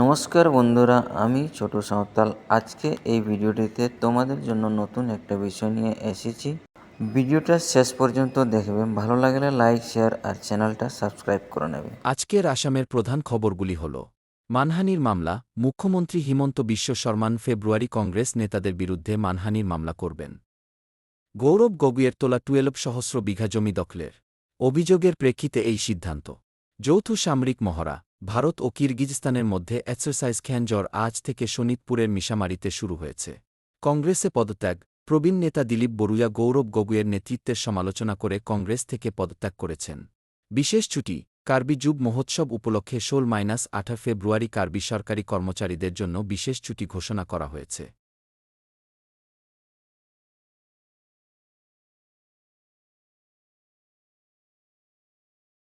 নমস্কার বন্ধুরা, আমি ছোট সাঁওতাল। আজকে এই ভিডিওটিতে তোমাদের জন্য নতুন একটা বিষয় নিয়ে এসেছি। ভিডিওটা শেষ পর্যন্ত দেখবে। ভালো লাগলে লাইক, শেয়ার আর চ্যানেলটা সাবস্ক্রাইব করে নেবে। আজকের আসামের প্রধান খবরগুলি হল, মানহানির মামলা, মুখ্যমন্ত্রী হিমন্ত বিশ্ব শর্মান ফেব্রুয়ারি কংগ্রেস নেতাদের বিরুদ্ধে মানহানির মামলা করবেন। গৌরব গগুইয়ের তোলা টুয়েলভ সহস্র বিঘা জমি দখলের অভিযোগের প্রেক্ষিতে এই সিদ্ধান্ত। যৌথ সামরিক মহড়া ভারত ও কিরগিজস্তানের মধ্যে এক্সারসাইজ খ্যানজর আজ থেকে শোনিতপুরের মিশামারিতে শুরু হয়েছে। কংগ্রেসে পদত্যাগ, প্রবীণ নেতা দিলীপ বড়ুয়া গৌরব গগুয়ের নেতৃত্বের সমালোচনা করে কংগ্রেস থেকে পদত্যাগ করেছেন। বিশেষ ছুটি, কার্বি যুব মহোৎসব উপলক্ষে ষোল মাইনাস আঠা ফেব্রুয়ারি কার্বি সরকারি কর্মচারীদের জন্য বিশেষ ছুটি ঘোষণা করা হয়েছে।